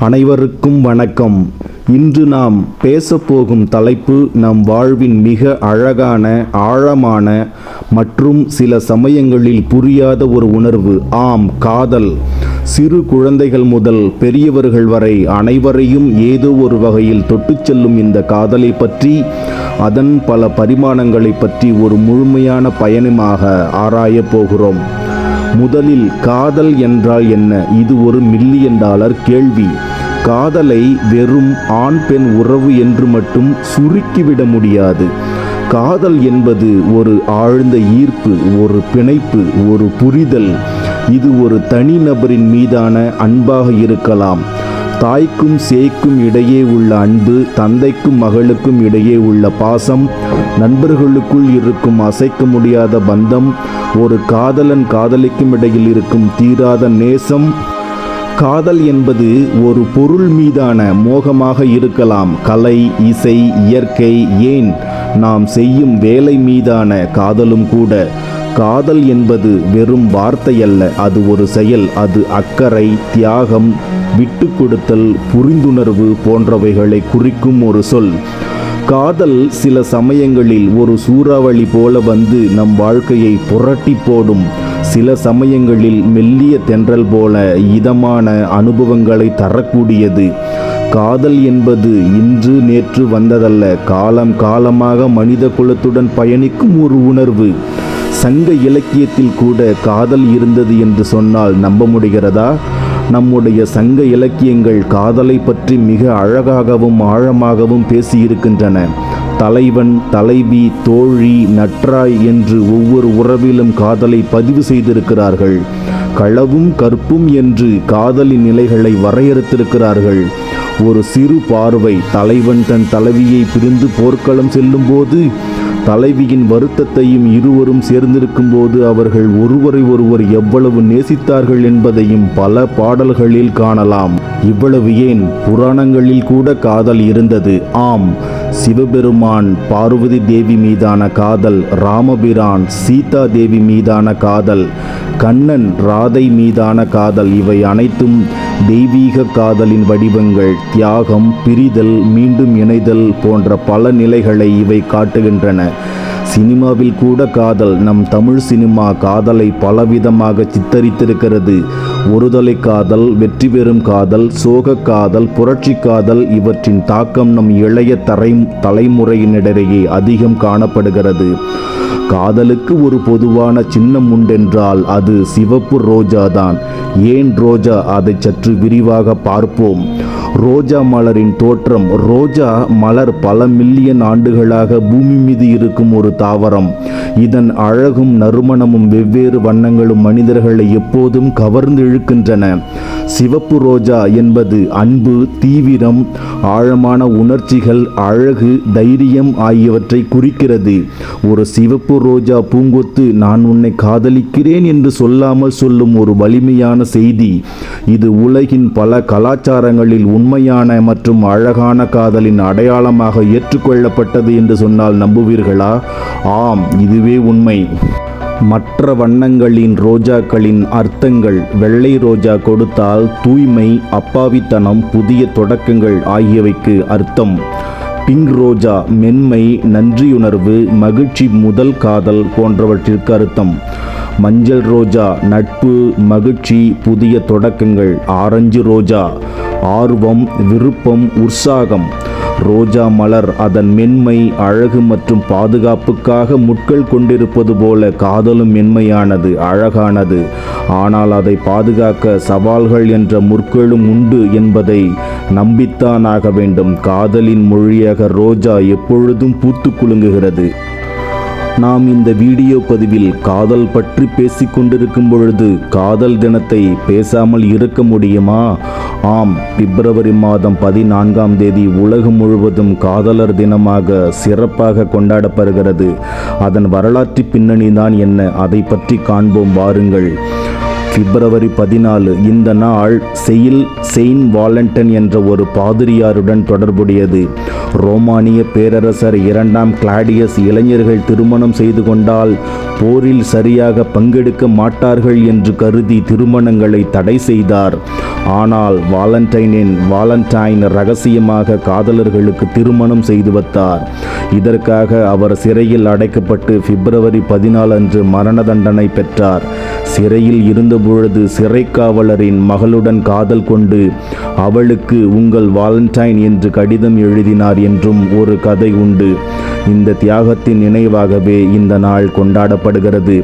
அனைவருக்கும் வணக்கம். இன்று நாம் பேசப்போகும் தலைப்பு நம் வாழ்வின் மிக அழகான ஆழமான மற்றும் சில சமயங்களில் புரியாத ஒரு உணர்வு. ஆம் காதல். சிறு குழந்தைகள் முதல் பெரியவர்கள் வரை அனைவரையும் ஏதோ ஒரு வகையில் தொட்டுச் செல்லும் இந்த காதலை பற்றி அதன் பல பரிமாணங்களை பற்றி ஒரு முழுமையான பயணமாக ஆராயப் போகிறோம். முதலில் காதல் என்றால் என்ன? இது ஒரு மில்லியன் டாலர் கேள்வி. காதலை வெறும் ஆண் பெண் உறவு என்று மட்டும் சுருக்கிவிட முடியாது. காதல் என்பது ஒரு ஆழ்ந்த ஈர்ப்பு ஒரு பிணைப்பு ஒரு புரிதல். இது ஒரு தனிநபரின் மீதான அன்பாக இருக்கலாம். தாய்க்கும் சேய்க்கும் இடையே உள்ள அன்பு தந்தைக்கும் மகளுக்கும் இடையே உள்ள பாசம் நண்பர்களுக்குள் இருக்கும் அசைக்க முடியாத பந்தம் ஒரு காதலன் காதலிக்கும் இடையில் இருக்கும் தீராத நேசம். காதல் என்பது ஒரு பொருள் மீதான மோகமாக இருக்கலாம். கலை இசை இயற்கை ஏன் நாம் செய்யும் வேலை மீதான காதலும் கூட. காதல் என்பது வெறும் வார்த்தை அல்ல அது ஒரு செயல். அது அக்கறை தியாகம் விட்டு கொடுத்தல் புரிந்துணர்வு போன்றவைகளை குறிக்கும் ஒரு சொல். காதல் சில சமயங்களில் ஒரு சூறாவளி போல வந்து நம் வாழ்க்கையை புரட்டி போடும். சில சமயங்களில் மெல்லிய தென்றல் போல இதமான அனுபவங்களை தரக்கூடியது. காதல் என்பது இன்று நேற்று வந்ததல்ல காலம் காலமாக மனித குலத்துடன் பயணிக்கும் ஒரு உணர்வு. சங்க இலக்கியத்தில் கூட காதல் இருந்தது என்று சொன்னால் நம்ப முடிகிறதா? நம்முடைய சங்க இலக்கியங்கள் காதலை பற்றி மிக அழகாகவும் ஆழமாகவும் பேசியிருக்கின்றன. தலைவன் தலைவி தோழி நற்றாய் என்று ஒவ்வொரு உறவிலும் காதலை பதிவு செய்திருக்கிறார்கள். களவும் கற்பும் என்று காதலின் நிலைகளை வரையறுத்திருக்கிறார்கள். ஒரு சிறு பார்வை தலைவன் தன் தலைவியை பிரிந்து போர்க்களம் செல்லும்போது தலைவியின் வருத்தத்தையும் இருவரும் சேர்ந்திருக்கும் போது அவர்கள் ஒருவரை ஒருவர் எவ்வளவு நேசித்தார்கள் என்பதையும் பல பாடல்களில் காணலாம். இவ்வளவு ஏன்? புராணங்களில் கூட காதல் இருந்தது. ஆம். சிவபெருமான் பார்வதி தேவி மீதான காதல் ராமபிரான் சீதா தேவி மீதான காதல் கண்ணன் ராதை மீதான காதல் இவை அனைத்தும் தெய்வீக காதலின் வடிவங்கள். தியாகம் பிரிதல் மீண்டும் இணைதல் போன்ற பல நிலைகளை இவை காட்டுகின்றன. சினிமாவில் கூட காதல் நம் தமிழ் சினிமா காதலை பலவிதமாக சித்தரித்திருக்கிறது. ஒருதலை காதல் வெற்றி பெறும் காதல் சோக காதல் புரட்சி காதல் இவற்றின் தாக்கம் நம் இளைய தரை தலைமுறையினரிடையே அதிகம் காணப்படுகிறது. காதலுக்கு ஒரு பொதுவான சின்னம் உண்டென்றால் அது சிவப்பு ரோஜா தான் ஏன் ரோஜா? அதை சற்று விரிவாக பார்ப்போம். ரோஜா மலரின் தோற்றம். ரோஜா மலர் பல மில்லியன் ஆண்டுகளாக பூமி மீது இருக்கும் ஒரு தாவரம். இதன் அழகும் நறுமணமும் வெவ்வேறு வண்ணங்களும் மனிதர்களை எப்போதும் கவர்ந்து இழுக்கின்றன சிவப்பு ரோஜா என்பது அன்பு தீவிரம் ஆழமான உணர்ச்சிகள் அழகு தைரியம் ஆகியவற்றை குறிக்கிறது. ஒரு சிவப்பு ரோஜா பூங்கொத்து நான் உன்னை காதலிக்கிறேன் என்று சொல்லாமல் சொல்லும் ஒரு வலிமையான செய்தி. இது உலகின் பல கலாச்சாரங்களில் உண்மையான மற்றும் அழகான காதலின் அடையாளமாக ஏற்றுக்கொள்ளப்பட்டது என்று சொன்னால் நம்புவீர்களா? ஆம் இதுவே உண்மை. மற்ற வண்ணங்களின் ரோஜாக்களின் அர்த்தங்கள் வெள்ளை ரோஜா கொடுத்தால் தூய்மை அப்பாவித்தனம் புதிய தொடக்கங்கள் ஆகியவைக்கு அர்த்தம். பிங்க் ரோஜா மென்மை நன்றியுணர்வு மகிழ்ச்சி முதல் காதல் போன்றவற்றிற்கு அர்த்தம். மஞ்சள் ரோஜா நட்பு மகிழ்ச்சி புதிய தொடக்கங்கள் ஆரஞ்சு ரோஜா ஆர்வம் விருப்பம் உற்சாகம். ரோஜா மலர் அதன் மென்மை அழகு மற்றும் பாதுகாப்புக்காக முட்கள் கொண்டிருப்பது போல காதலும் மென்மையானது அழகானது. ஆனால் அதை பாதுகாக்க சவால்கள் என்ற முற்களும் உண்டு என்பதை நம்பித்தான் ஆக வேண்டும். காதலின் மொழியாக ரோஜா எப்பொழுதும் பூத்து குலுங்குகிறது. நாம் இந்த வீடியோ பதிவில் காதல் பற்றி பேசிக் கொண்டிருக்கும் பொழுது காதல் தினத்தை பேசாமல் இருக்க முடியுமா? ஆம் பிப்ரவரி மாதம் பதினான்காம் தேதி உலகம் முழுவதும் காதலர் தினமாக சிறப்பாக கொண்டாடப்படுகிறது. அதன் வரலாற்று பின்னணி தான் என்ன? அதை பற்றி காண்போம் வாருங்கள். பிப்ரவரி பதினாலு இந்த நாள் செயில் செயின்ட் வாலண்டன் என்ற ஒரு பாதிரியாருடன் தொடர்புடையது. ரோமானிய பேரரசர் இரண்டாம் கிளாடியஸ் இளைஞர்கள் திருமணம் செய்து கொண்டால் போரில் சரியாக பங்கெடுக்க மாட்டார்கள் என்று கருதி திருமணங்களை தடை செய்தார். ஆனால் வாலண்டைனின் வாலண்டைன் ரகசியமாக காதலர்களுக்கு திருமணம் செய்து வைத்தார். இதற்காக அவர் சிறையில் அடைக்கப்பட்டு பிப்ரவரி பதினாலு அன்று மரண தண்டனை பெற்றார். சிறையில் இருந்தபோது அப்பொழுது சிறைக்காவலரின் மகளுடன் காதல் கொண்டு அவளுக்கு உங்கள் வாலண்டைன் என்று கடிதம் எழுதினார் என்றும் ஒரு கதை உண்டு. இந்த தியாகத்தின் நினைவாகவே இந்த நாள் கொண்டாடப்படுகிறது.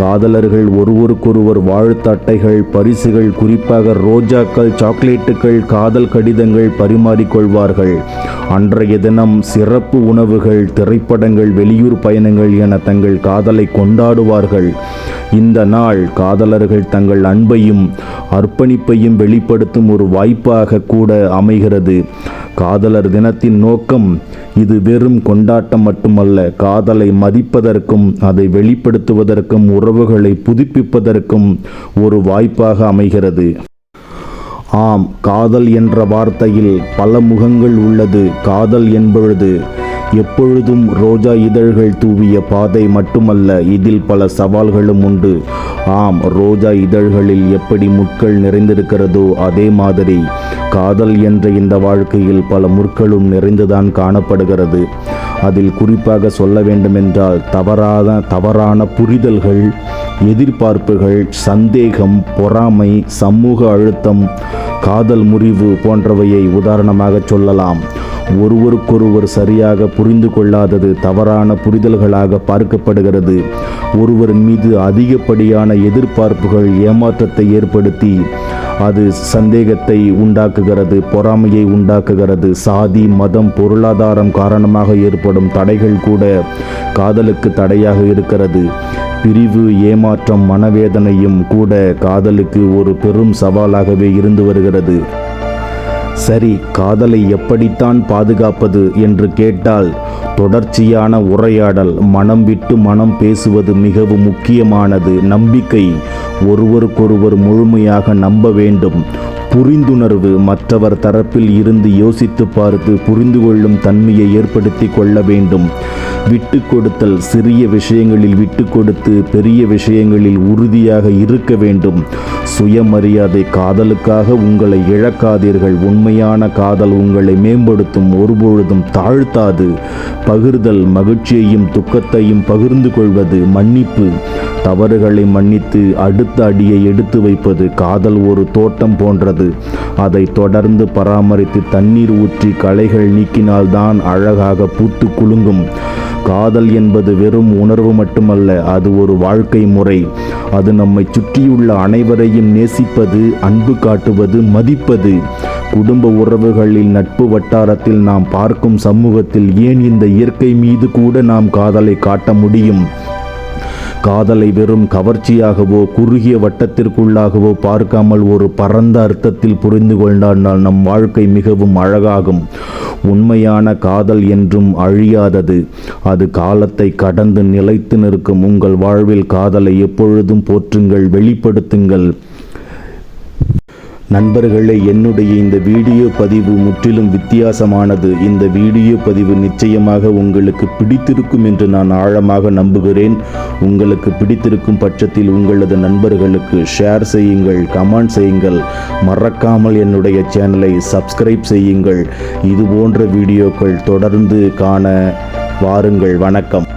காதலர்கள் ஒருவருக்கொருவர் வாழ்த்து அட்டைகள் பரிசுகள் குறிப்பாக ரோஜாக்கள் சாக்லேட்டுகள் காதல் கடிதங்கள் பரிமாறிக்கொள்வார்கள். அன்றைய தினம் சிறப்பு உணவுகள் திரைப்படங்கள் வெளியூர் பயணங்கள் என தங்கள் காதலை கொண்டாடுவார்கள். இந்த நாள் காதலர்கள் தங்கள் அன்பையும் அர்ப்பணிப்பையும் வெளிப்படுத்தும் ஒரு வாய்ப்பாக கூட அமைகிறது. காதலர் தினத்தின் நோக்கம் இது வெறும் கொண்டாட்டம் மட்டுமல்ல காதலை மதிப்பதற்கும் அதை வெளிப்படுத்துவதற்கும் உறவுகளை புதுப்பிப்பதற்கும் ஒரு வாய்ப்பாக அமைகிறது. ஆம் காதல் என்ற வார்த்தையில் பல முகங்கள் உள்ளது. காதல் என்பொழுது எப்பொழுதும் ரோஜா இதழ்கள் தூவிய பாதை மட்டுமல்ல இதில் பல சவால்களும் உண்டு. ஆம் ரோஜா இதழ்களில் எப்படி முட்கள் நிறைந்திருக்கிறதோ அதே மாதிரி காதல் என்ற இந்த வாழ்க்கையில் பல முற்களும் நிறைந்துதான் காணப்படுகிறது. அதில் குறிப்பாக சொல்ல வேண்டுமென்றால் தவறான தவறான புரிதல்கள் எதிர்பார்ப்புகள் சந்தேகம் பொறாமை சமூக அழுத்தம் காதல் முறிவு போன்றவையை உதாரணமாக சொல்லலாம். ஒருவருக்கொருவர் சரியாக புரிந்து கொள்ளாதது தவறான புரிதல்களாக பார்க்கப்படுகிறது. ஒருவர் மீது அதிகப்படியான எதிர்பார்ப்புகள் ஏமாற்றத்தை ஏற்படுத்தி அது சந்தேகத்தை உண்டாக்குகிறது பொறாமையை உண்டாக்குகிறது. சாதி மதம் பொருளாதாரம் காரணமாக ஏற்படும் தடைகள் கூட காதலுக்கு தடையாக இருக்கிறது. பிரிவு ஏமாற்றம் மனவேதனையும் கூட காதலுக்கு ஒரு பெரும் சவாலாகவே இருந்து வருகிறது. சரி காதலை எப்படித்தான் பாதுகாப்பது என்று கேட்டால் தொடர்ச்சியான உரையாடல் மனம் விட்டு மனம் பேசுவது மிகவும் முக்கியமானது. நம்பிக்கை ஒருவருக்கொருவர் முழுமையாக நம்ப வேண்டும். புரிந்துணர்வு மற்றவர் தரப்பில் இருந்து யோசித்து பார்த்து புரிந்து கொள்ளும் தன்மையை ஏற்படுத்தி கொள்ள வேண்டும். விட்டு கொடுத்தல் சிறிய விஷயங்களில் விட்டு கொடுத்து பெரிய விஷயங்களில் உறுதியாக இருக்க வேண்டும். சுயமரியாதை காதலுக்காக உங்களை இழக்காதீர்கள். உண்மையான காதல் உங்களை மேம்படுத்தும் ஒருபொழுதும் தாழ்த்தாது. பகிர்தல் மகிழ்ச்சியையும் துக்கத்தையும் பகிர்ந்து கொள்வது மன்னிப்பு. தவறுகளை மன்னித்து அடுத்த அடியை எடுத்து வைப்பது காதல் ஒரு தோட்டம் போன்றது. அதை தொடர்ந்து பராமரித்து தண்ணீர் ஊற்றி களைகள் நீக்கினால்தான் அழகாக பூத்து குலுங்கும். காதல் என்பது வெறும் உணர்வு மட்டுமல்ல அது ஒரு வாழ்க்கை முறை. அது நம்மை சுற்றியுள்ள அனைவரையும் நேசிப்பது அன்பு காட்டுவது மதிப்பது. குடும்ப உறவுகளில் நட்பு வட்டாரத்தில் நாம் பார்க்கும் சமூகத்தில் ஏன் இந்த இயற்கை மீது கூட நாம் காதலை காட்ட முடியும்? காதலை வெறும் கவர்ச்சியாகவோ குறுகிய வட்டத்திற்குள்ளாகவோ பார்க்காமல் ஒரு பரந்த அர்த்தத்தில் புரிந்து கொண்டால் நம் வாழ்க்கை மிகவும் அழகாகும். உண்மையான காதல் என்றும் அழியாதது. அது காலத்தை கடந்து நிலைத்து நிற்கும். உங்கள் வாழ்வில் காதலை எப்பொழுதும் போற்றுங்கள் வெளிப்படுத்துங்கள். நண்பர்களே என்னுடைய இந்த வீடியோ பதிவு முற்றிலும் வித்தியாசமானது. இந்த வீடியோ பதிவு நிச்சயமாக உங்களுக்கு பிடித்திருக்கும் என்று நான் ஆழமாக நம்புகிறேன். உங்களுக்கு பிடித்திருக்கும் பட்சத்தில் உங்களது நண்பர்களுக்கு ஷேர் செய்யுங்கள் கமெண்ட் செய்யுங்கள். மறக்காமல் என்னுடைய சேனலை சப்ஸ்கிரைப் செய்யுங்கள். இது போன்ற வீடியோக்கள் தொடர்ந்து காண வாருங்கள். வணக்கம்.